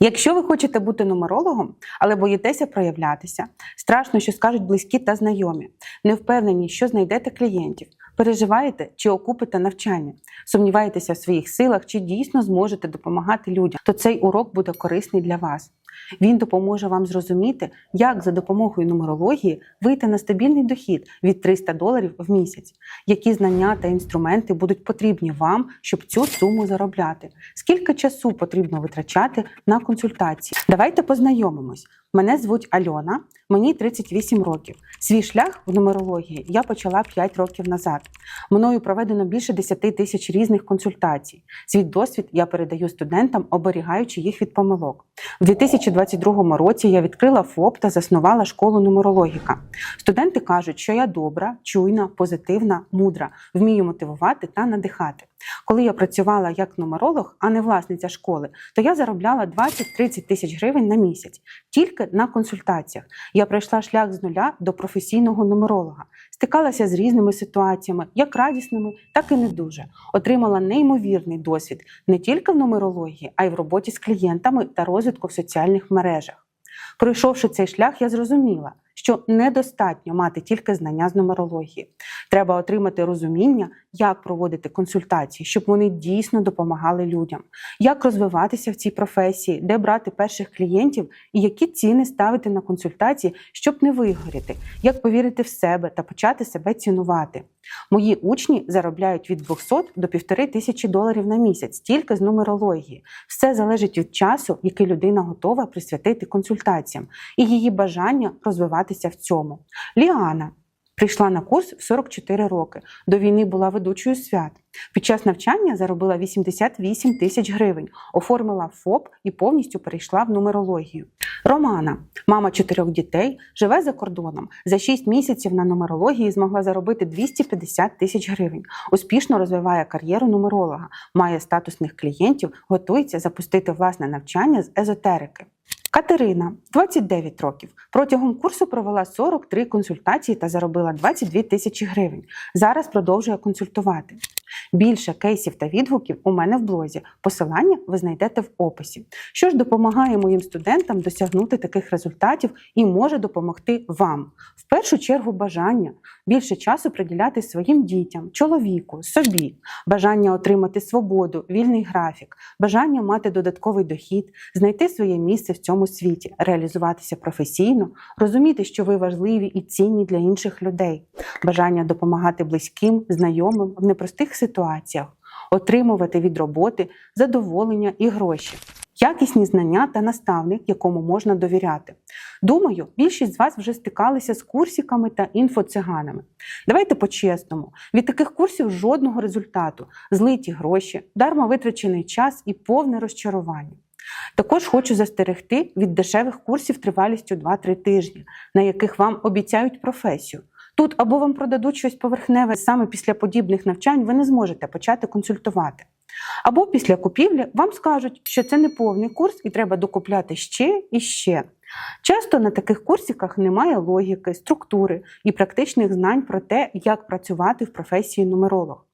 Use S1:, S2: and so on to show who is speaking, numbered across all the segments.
S1: Якщо ви хочете бути нумерологом, але боїтеся проявлятися, страшно, що скажуть близькі та знайомі, не впевнені, що знайдете клієнтів, переживаєте чи окупите навчання, сумніваєтеся в своїх силах, чи дійсно зможете допомагати людям, то цей урок буде корисний для вас. Він допоможе вам зрозуміти, як за допомогою нумерології вийти на стабільний дохід від 300 доларів в місяць, які знання та інструменти будуть потрібні вам, щоб цю суму заробляти. Скільки часу потрібно витрачати на консультації? Давайте познайомимось. Мене звуть Альона, мені 38 років. Свій шлях в нумерології я почала 5 років назад. Мною проведено більше 10 тисяч різних консультацій. Свій досвід я передаю студентам, оберігаючи їх від помилок. У 2022 році я відкрила ФОП та заснувала школу нумерологіка. Студенти кажуть, що я добра, чуйна, позитивна, мудра, вмію мотивувати та надихати. Коли я працювала як нумеролог, а не власниця школи, то я заробляла 20-30 тисяч гривень на місяць тільки на консультаціях. Я пройшла шлях з нуля до професійного нумеролога, стикалася з різними ситуаціями, як радісними, так і не дуже. Отримала неймовірний досвід не тільки в нумерології, а й в роботі з клієнтами та розвитку в соціальних мережах. Пройшовши цей шлях, я зрозуміла, що недостатньо мати тільки знання з нумерології. Треба отримати розуміння, як проводити консультації, щоб вони дійсно допомагали людям, як розвиватися в цій професії, де брати перших клієнтів і які ціни ставити на консультації, щоб не вигоріти, як повірити в себе та почати себе цінувати. Мої учні заробляють від 200 до 1500 тисячі доларів на місяць тільки з нумерології. Все залежить від часу, який людина готова присвятити консультаціям, і її бажання розвиватися в цьому. Ліана прийшла на курс в 44 роки. До війни була ведучою свят. Під час навчання заробила 88 тисяч гривень, оформила ФОП і повністю перейшла в нумерологію. Романа, мама чотирьох дітей, живе за кордоном. За 6 місяців на нумерології змогла заробити 250 тисяч гривень. Успішно розвиває кар'єру нумеролога, має статусних клієнтів, готується запустити власне навчання з езотерики. Катерина, 29 років. Протягом курсу провела 43 консультації та заробила 22 тисячі гривень. Зараз продовжує консультувати. Більше кейсів та відгуків у мене в блозі. Посилання ви знайдете в описі. Що ж допомагає моїм студентам досягнути таких результатів і може допомогти вам. В першу чергу бажання більше часу приділяти своїм дітям, чоловіку, собі, бажання отримати свободу, вільний графік, бажання мати додатковий дохід, знайти своє місце в цьому світі, реалізуватися професійно, розуміти, що ви важливі і цінні для інших людей, бажання допомагати близьким, знайомим в непростих ситуаціях, отримувати від роботи задоволення і гроші. Якісні знання та наставник, якому можна довіряти. Думаю, більшість з вас вже стикалися з курсиками та інфоциганами. Давайте по-чесному: від таких курсів жодного результату, злиті гроші, дарма витрачений час і повне розчарування. Також хочу застерегти від дешевих курсів тривалістю 2-3 тижні, на яких вам обіцяють професію. Тут або вам продадуть щось поверхневе саме після подібних навчань, ви не зможете почати консультувати. Або після купівлі вам скажуть, що це не повний курс і треба докупляти ще і ще. Часто на таких курсиках немає логіки, структури і практичних знань про те, як працювати в професії нумеролог.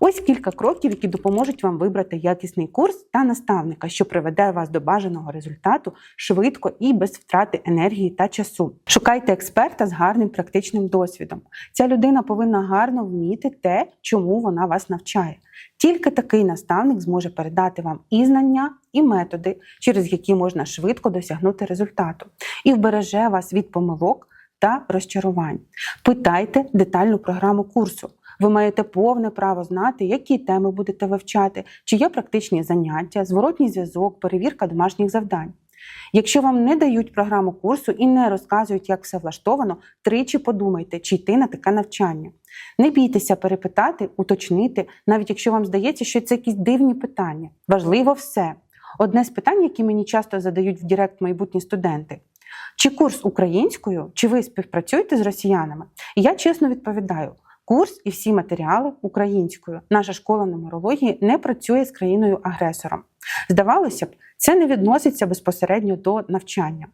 S1: Ось кілька кроків, які допоможуть вам вибрати якісний курс та наставника, що приведе вас до бажаного результату швидко і без втрати енергії та часу. Шукайте експерта з гарним практичним досвідом. Ця людина повинна гарно вміти те, чому вона вас навчає. Тільки такий наставник зможе передати вам і знання, і методи, через які можна швидко досягнути результату, і вбереже вас від помилок та розчарувань. Питайте детальну програму курсу. Ви маєте повне право знати, які теми будете вивчати, чи є практичні заняття, зворотній зв'язок, перевірка домашніх завдань. Якщо вам не дають програму курсу і не розказують, як все влаштовано, тричі подумайте, чи йти на таке навчання. Не бійтеся перепитати, уточнити, навіть якщо вам здається, що це якісь дивні питання. Важливо все. Одне з питань, які мені часто задають в Директ майбутні студенти. Чи курс українською, чи ви співпрацюєте з росіянами? І я чесно відповідаю: курс і всі матеріали українською. Наша школа нумерології не працює з країною-агресором. Здавалося б, це не відноситься безпосередньо до навчання.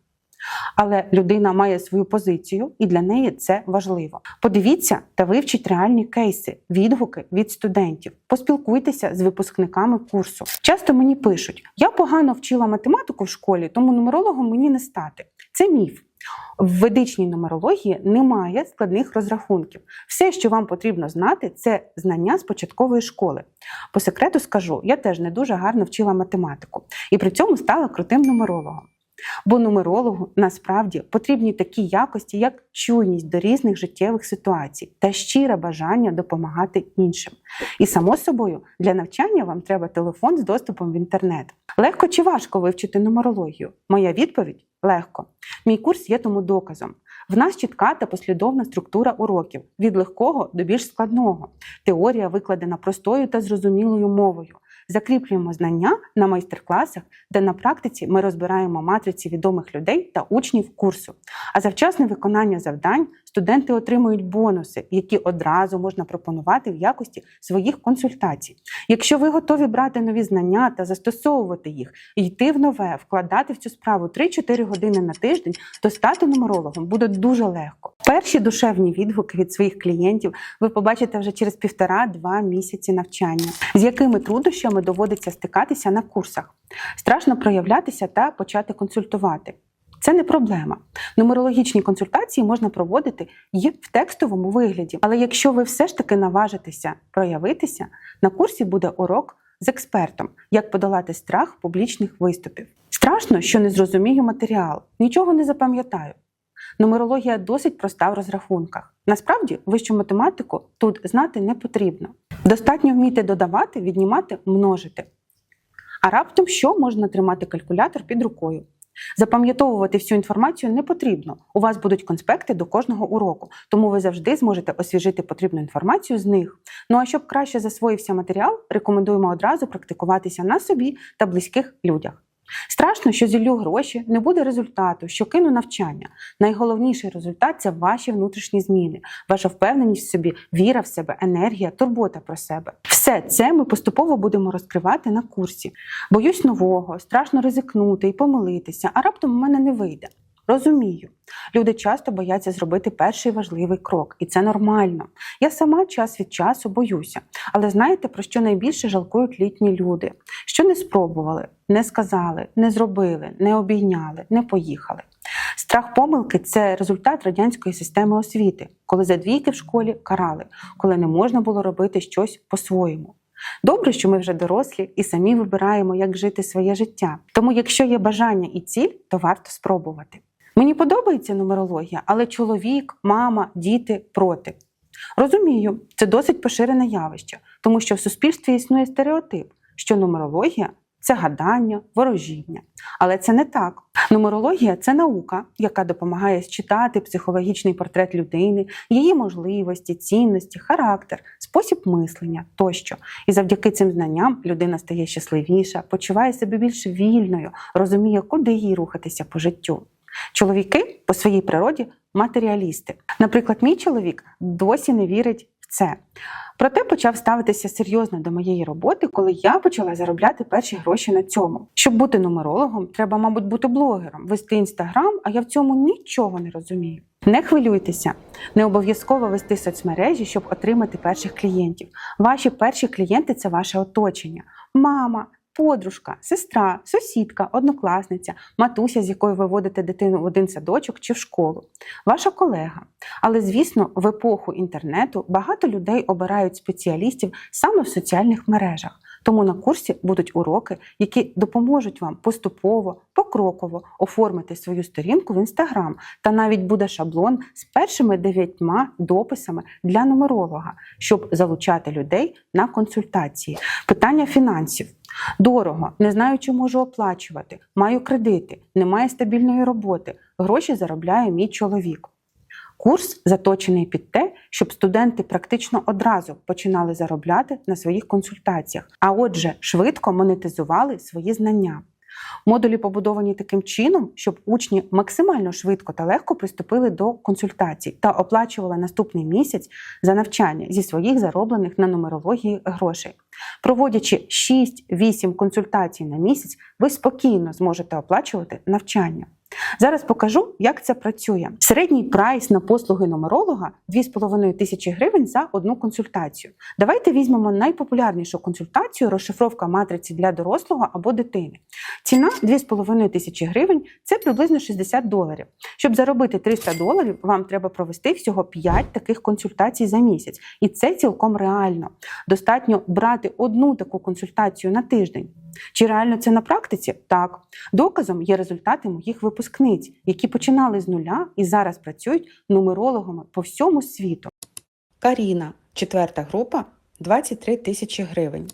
S1: Але людина має свою позицію, і для неї це важливо. Подивіться та вивчіть реальні кейси, відгуки від студентів. Поспілкуйтеся з випускниками курсу. Часто мені пишуть: я погано вчила математику в школі, тому нумерологом мені не стати. Це міф. В ведичній нумерології немає складних розрахунків. Все, що вам потрібно знати, це знання з початкової школи. По секрету скажу, я теж не дуже гарно вчила математику і при цьому стала крутим нумерологом. Бо нумерологу насправді потрібні такі якості, як чуйність до різних життєвих ситуацій та щире бажання допомагати іншим. І само собою для навчання вам треба телефон з доступом в інтернет. Легко чи важко вивчити нумерологію? Моя відповідь легко. Мій курс є тому доказом. В нас чітка та послідовна структура уроків від легкого до більш складного. Теорія викладена простою та зрозумілою мовою. Закріплюємо знання на майстер-класах, де на практиці ми розбираємо матриці відомих людей та учнів курсу. А завчасне виконання завдань студенти отримують бонуси, які одразу можна пропонувати в якості своїх консультацій. Якщо ви готові брати нові знання та застосовувати їх, йти в нове, вкладати в цю справу 3-4 години на тиждень, то стати нумерологом буде дуже легко. Перші душевні відгуки від своїх клієнтів ви побачите вже через півтора-два місяці навчання, з якими труднощами доводиться стикатися на курсах. Страшно проявлятися та почати консультувати. Це не проблема. Нумерологічні консультації можна проводити і в текстовому вигляді. Але якщо ви все ж таки наважитеся проявитися, на курсі буде урок з експертом, як подолати страх публічних виступів. Страшно, що не зрозумію матеріал, нічого не запам'ятаю. Нумерологія досить проста в розрахунках. Насправді, вищу математику тут знати не потрібно. Достатньо вміти додавати, віднімати, множити. А раптом що можна тримати калькулятор під рукою? Запам'ятовувати всю інформацію не потрібно. У вас будуть конспекти до кожного уроку, тому ви завжди зможете освіжити потрібну інформацію з них. Ну а щоб краще засвоївся матеріал, рекомендуємо одразу практикуватися на собі та близьких людях. Страшно, що зіллю гроші, не буде результату, що кину навчання. Найголовніший результат це ваші внутрішні зміни, ваша впевненість в собі, віра в себе, енергія, турбота про себе. Все це ми поступово будемо розкривати на курсі. Боюсь нового, страшно ризикнути і помилитися, а раптом у мене не вийде. Розумію, люди часто бояться зробити перший важливий крок, і це нормально. Я сама час від часу боюся. Але знаєте, про що найбільше жалкують літні люди? Що не спробували, не сказали, не зробили, не обійняли, не поїхали. Страх помилки це результат радянської системи освіти, коли за двійки в школі карали, коли не можна було робити щось по-своєму. Добре, що ми вже дорослі і самі вибираємо, як жити своє життя. Тому, якщо є бажання і ціль, то варто спробувати. Мені подобається нумерологія, але чоловік, мама, діти проти. Розумію, це досить поширене явище, тому що в суспільстві існує стереотип, що нумерологія це гадання, ворожіння. Але це не так. Нумерологія це наука, яка допомагає считати психологічний портрет людини, її можливості, цінності, характер, спосіб мислення тощо. І завдяки цим знанням людина стає щасливіша, почуває себе більш вільною, розуміє, куди їй рухатися по життю. Чоловіки по своїй природі матеріалісти. Наприклад, мій чоловік досі не вірить в це. Проте почав ставитися серйозно до моєї роботи, коли я почала заробляти перші гроші на цьому. Щоб бути нумерологом, треба, мабуть, бути блогером, вести інстаграм, а я в цьому нічого не розумію. Не хвилюйтеся, не обов'язково вести соцмережі, щоб отримати перших клієнтів. Ваші перші клієнти це ваше оточення, мама. Подружка, сестра, сусідка, однокласниця, матуся, з якою ви водите дитину в один садочок чи в школу, ваша колега. Але, звісно, в епоху інтернету багато людей обирають спеціалістів саме в соціальних мережах. Тому на курсі будуть уроки, які допоможуть вам поступово, покроково оформити свою сторінку в інстаграм. Та навіть буде шаблон з першими дев'ятьма дописами для нумеролога, щоб залучати людей на консультації. Питання фінансів. Дорого, не знаю, чи можу оплачувати, маю кредити, немає стабільної роботи, гроші заробляє мій чоловік. Курс заточений під те, щоб студенти практично одразу починали заробляти на своїх консультаціях, а отже, швидко монетизували свої знання. Модулі побудовані таким чином, щоб учні максимально швидко та легко приступили до консультацій та оплачували наступний місяць за навчання зі своїх зароблених на нумерології грошей. Проводячи 6-8 консультацій на місяць, ви спокійно зможете оплачувати навчання. Зараз покажу, як це працює. Середній прайс на послуги нумеролога 2,5 тисячі гривень за одну консультацію. Давайте візьмемо найпопулярнішу консультацію розшифровка матриці для дорослого або дитини. Ціна 2,5 тисячі гривень це приблизно 60 доларів. Щоб заробити 300 доларів, вам треба провести всього 5 таких консультацій за місяць, і це цілком реально. Достатньо брати одну таку консультацію на тиждень. Чи реально це на практиці? Так. Доказом є результати моїх випускниць, які починали з нуля і зараз працюють нумерологами по всьому світу. Каріна, четверта група, 23 тисячі гривень.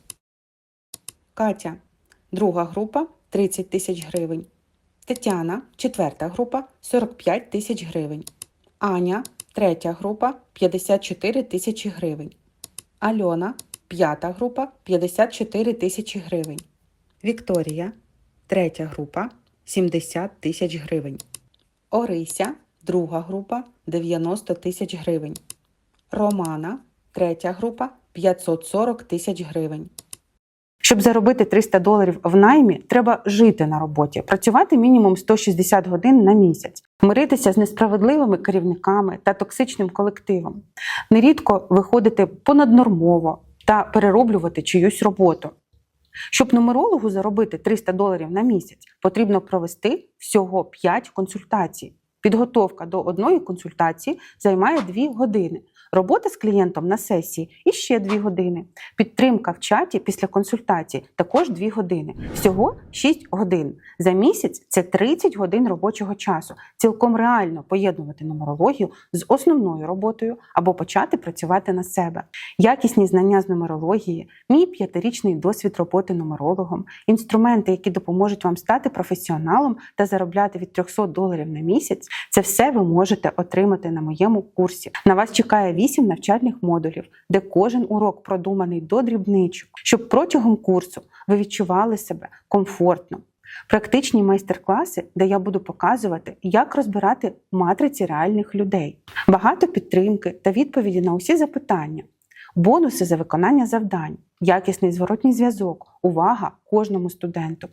S1: Катя, друга група 30 тисяч гривень. Тетяна, четверта група 45 тисяч гривень. Аня, третя група 54 тисячі гривень. Альона, п'ята група 54 тисячі гривень. Вікторія, третя група 70 тисяч гривень. Орися, друга група 90 тисяч гривень. Романа, третя група 540 тисяч гривень. Щоб заробити 300 доларів в наймі, треба жити на роботі, працювати мінімум 160 годин на місяць, миритися з несправедливими керівниками та токсичним колективом, нерідко виходити понаднормово та перероблювати чиюсь роботу. Щоб нумерологу заробити 300 доларів на місяць, потрібно провести всього 5 консультацій. Підготовка до одної консультації займає 2 години. Робота з клієнтом на сесії і ще 2 години. Підтримка в чаті після консультації також 2 години. Всього 6 годин. За місяць це 30 годин робочого часу. Цілком реально поєднувати нумерологію з основною роботою або почати працювати на себе. Якісні знання з нумерології, мій п'ятирічний досвід роботи нумерологом, інструменти, які допоможуть вам стати професіоналом та заробляти від 300 доларів на місяць. Це все ви можете отримати на моєму курсі. На вас чекає 8 навчальних модулів, де кожен урок продуманий до дрібничок, щоб протягом курсу ви відчували себе комфортно. Практичні майстер-класи, де я буду показувати, як розбирати матриці реальних людей, багато підтримки та відповіді на усі запитання, бонуси за виконання завдань, якісний зворотній зв'язок, увага кожному студенту,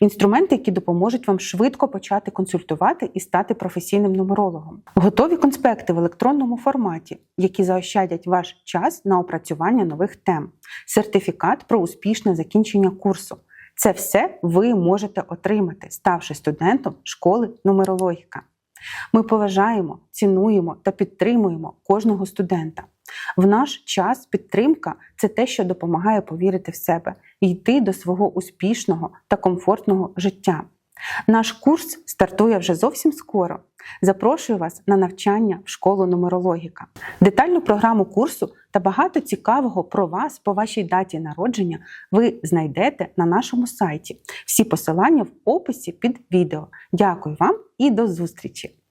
S1: інструменти, які допоможуть вам швидко почати консультувати і стати професійним нумерологом, готові конспекти в електронному форматі, які заощадять ваш час на опрацювання нових тем, сертифікат про успішне закінчення курсу. Це все ви можете отримати, ставши студентом школи нумерологіка. Ми поважаємо, цінуємо та підтримуємо кожного студента. В наш час підтримка це те, що допомагає повірити в себе і йти до свого успішного та комфортного життя. Наш курс стартує вже зовсім скоро. Запрошую вас на навчання в школу нумерологіка. Детальну програму курсу та багато цікавого про вас по вашій даті народження ви знайдете на нашому сайті. Всі посилання в описі під відео. Дякую вам і до зустрічі!